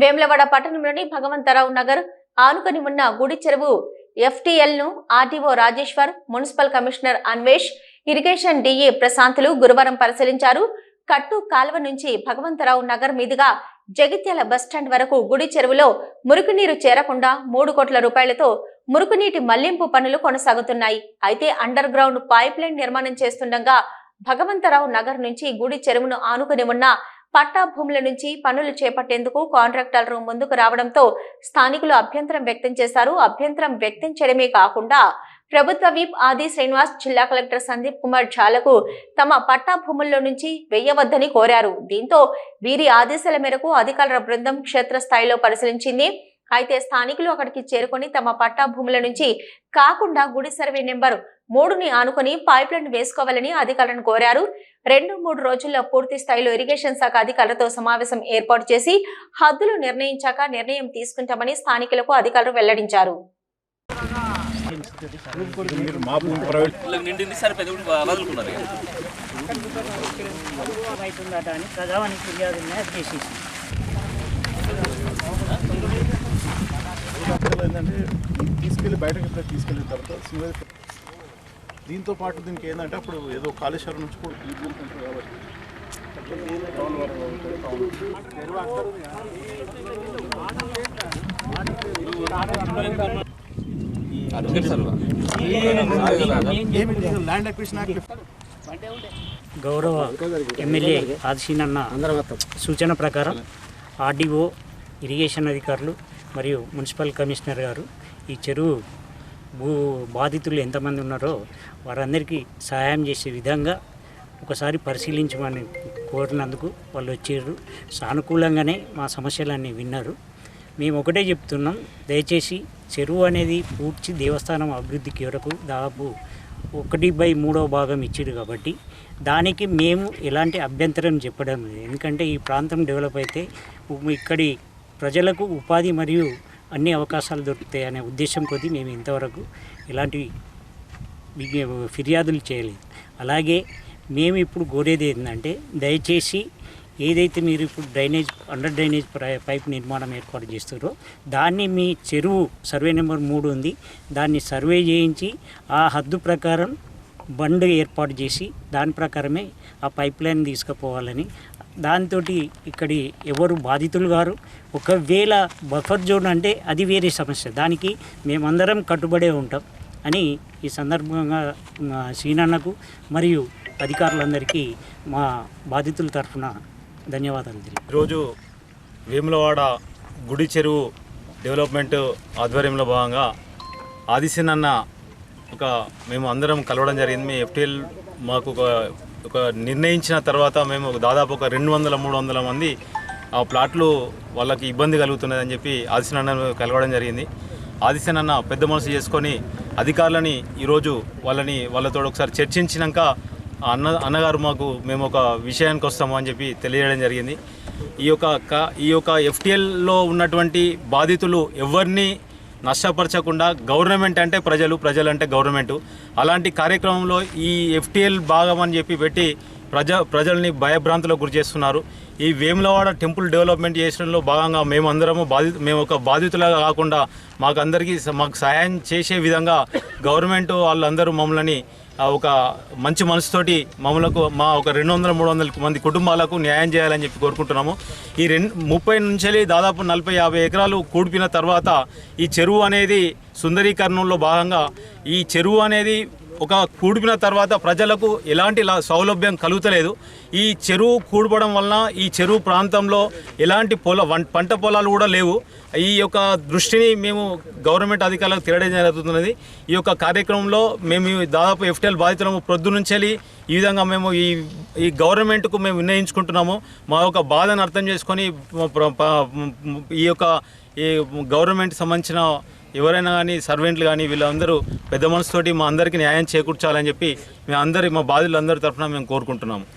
వేములవాడ పట్టణంలోని భగవంతరావు నగర్ ఆనుకొని ఉన్న గుడి చెరువు ఎఫ్టీఎల్ను RTO Rajeshwar municipal commissioner Anvesh irrigation DA ప్రశాంతులు గురువారం పరిశీలించారు. కట్టు కాల్వ నుంచి భగవంతరావు నగర్ మీదుగా జగిత్యాల బస్టాండ్ వరకు గుడి చెరువులో మురుగునీరు చేరకుండా మూడు కోట్ల రూపాయలతో మురుగునీటి మళ్ళింపు పనులు కొనసాగుతున్నాయి. అయితే అండర్ గ్రౌండ్ పైప్ లైన్ నిర్మాణం చేస్తుండగా భగవంతరావు నగర్ నుంచి గుడి చెరువును ఆనుకుని ఉన్న పట్టా భూముల నుంచి పనులు చేపట్టేందుకు కాంట్రాక్టర్లు ముందుకు రావడంతో స్థానికులు అభ్యంతరం వ్యక్తం చేశారు. అభ్యంతరం వ్యక్తం చేయడమే కాకుండా ప్రభుత్వ విప్ ఆది శ్రీనివాస్ జిల్లా కలెక్టర్ సందీప్ కుమార్ ఝాలకు తమ పట్టా భూముల్లో నుంచి వెయ్యవద్దని కోరారు. దీంతో వీరి ఆదేశాల మేరకు అధికారుల బృందం క్షేత్రస్థాయిలో పరిశీలించింది. అయితే స్థానికులు అక్కడికి చేరుకొని తమ పట్టా భూముల నుంచి కాకుండా గుడి సర్వే నెంబర్ మూడుని ఆనుకొని పైప్ లైన్ వేసుకోవాలని అధికారులను కోరారు. రెండు మూడు రోజుల్లో పూర్తి స్థాయిలో ఇరిగేషన్ శాఖ అధికారులతో సమావేశం ఏర్పాటు చేసి హద్దులు నిర్ణయించాక నిర్ణయం తీసుకుంటామని స్థానికులకు అధికారులు వెల్లడించారు. తీసుకెళ్ళి బయటకు తీసుకెళ్ళిన తర్వాత దీంతో పాటు దీనికి ఏంటంటే అప్పుడు ఏదో కాళేశ్వరం నుంచి కూడా గౌరవ ఎమ్మెల్యే ఆదిశీనన్న సూచన ప్రకారం ఆర్డీఓ ఇరిగేషన్ అధికారులు మరియు మున్సిపల్ కమిషనర్ గారు ఈ చెరువు భూ బాధితులు ఎంతమంది ఉన్నారో వారందరికీ సహాయం చేసే విధంగా ఒకసారి పరిశీలించమని కోరినందుకు వాళ్ళు వచ్చారు. సానుకూలంగానే మా సమస్యలన్నీ విన్నారు. మేము ఒకటే చెప్తున్నాం దయచేసి చెరువు అనేది పూడ్చి దేవస్థానం అభివృద్ధికి వరకు దాదాపు ఒకటి బై మూడో భాగం ఇచ్చారు కాబట్టి దానికి మేము ఎలాంటి అభ్యంతరం చెప్పడం లేదు. ఎందుకంటే ఈ ప్రాంతం డెవలప్ అయితే ఇక్కడి ప్రజలకు ఉపాధి మరియు అన్ని అవకాశాలు దొరుకుతాయి అనే ఉద్దేశం కొద్దీ మేము ఇంతవరకు ఎలాంటి ఫిర్యాదులు చేయలేదు. అలాగే మేము ఇప్పుడు కోరేది ఏంటంటే దయచేసి ఏదైతే మీరు ఇప్పుడు డ్రైనేజ్ అండర్ డ్రైనేజ్ పైప్ నిర్మాణం ఏర్పాటు చేస్తారో దాన్ని మీ చెరువు సర్వే నెంబర్ మూడు ఉంది దాన్ని సర్వే చేయించి ఆ హద్దు ప్రకారం బండ్ ఏర్పాటు చేసి దాని ప్రకారమే ఆ పైప్ లైన్ తీసుకుపోవాలని. దాంతో ఇక్కడి ఎవరు బాధితులు గారు ఒకవేళ బఫర్ జోన్ అంటే అది వేరే సమస్య. దానికి మేమందరం కట్టుబడే ఉంటాం అని ఈ సందర్భంగా సీనన్నకు మరియు అధికారులందరికీ మా బాధితుల తరఫున ధన్యవాదాలు తెలియ ఈరోజు వేములవాడ గుడి చెరువు డెవలప్మెంట్ ఆధ్వర్యంలో భాగంగా ఆదిశనన్న ఒక మేము అందరం కలవడం జరిగింది. మీ ఎఫ్టీఎల్ మాకు ఒక ఒక నిర్ణయించిన తర్వాత మేము దాదాపు ఒక రెండు వందల మూడు వందల మంది ఆ ప్లాట్లు వాళ్ళకి ఇబ్బంది కలుగుతున్నదని చెప్పి ఆదిశనన్నను కలవడం జరిగింది. ఆదిశనన్న పెద్ద మనసు చేసుకొని అధికారులని ఈరోజు వాళ్ళని వాళ్ళతో ఒకసారి చర్చించినాక ఆ అన్న అన్నగారు మాకు మేము ఒక విషయానికి వస్తాము అని చెప్పి తెలియజేయడం జరిగింది. ఈ యొక్క క- ఈ యొక్క ఎఫ్టీఎల్లో ఉన్నటువంటి బాధితులు ఎవరిని నష్టపరచకుండా గవర్నమెంట్ అంటే ప్రజలు ప్రజలు అంటే గవర్నమెంట్. అలాంటి కార్యక్రమంలో ఈ ఎఫ్టీఎల్ భాగం అని చెప్పి పెట్టి ప్రజ ప్రజల్ని భయభ్రాంతులకు గురి చేస్తున్నారు. ఈ వేములవాడ టెంపుల్ డెవలప్మెంట్ చేసడంలో భాగంగా మేమందరము బాధి మేము ఒక బాధితులాగా కాకుండా మాకు అందరికీ స- మాకు సహాయం చేసే విధంగా గవర్నమెంట్ వాళ్ళందరూ మమ్మల్ని ఒక మంచి మనసుతోటి మమ్మలకు మా ఒక రెండు వందల మూడు వందల మంది కుటుంబాలకు న్యాయం చేయాలని చెప్పి కోరుకుంటున్నాము. ఈ రెండు ముప్పై నుంచి దాదాపు నలభై యాభై ఎకరాలు కూడిపిన తర్వాత ఈ చెరువు అనేది సుందరీకరణలో భాగంగా ఈ చెరువు అనేది ఒక కూడిపిన తర్వాత ప్రజలకు ఎలాంటి సౌలభ్యం కలుగుతలేదు. ఈ చెరువు కూడిపడం వలన ఈ చెరువు ప్రాంతంలో ఎలాంటి పొల వం- పంట పొలాలు కూడా లేవు. ఈ యొక్క దృష్టిని మేము గవర్నమెంట్ అధికారులకు తిరగడం జరుగుతున్నది. ఈ యొక్క కార్యక్రమంలో మేము ఈ దాదాపు ఎఫ్టీఎల్ బాధితులము ప్రొద్దు నుంచి ఈ విధంగా మేము ఈ ఈ గవర్నమెంట్కు మేము నిర్ణయించుకుంటున్నాము మా యొక్క బాధను అర్థం చేసుకొని ఈ యొక్క ఈ గవర్నమెంట్ సంబంధించిన ఎవరైనా కానీ సర్వెంట్లు కానీ వీళ్ళందరూ పెద్ద మనసుతోటి మా అందరికీ న్యాయం చేకూర్చాలని చెప్పి మేము అందరి మా బాధితులందరి తరఫున మేము కోరుకుంటున్నాము.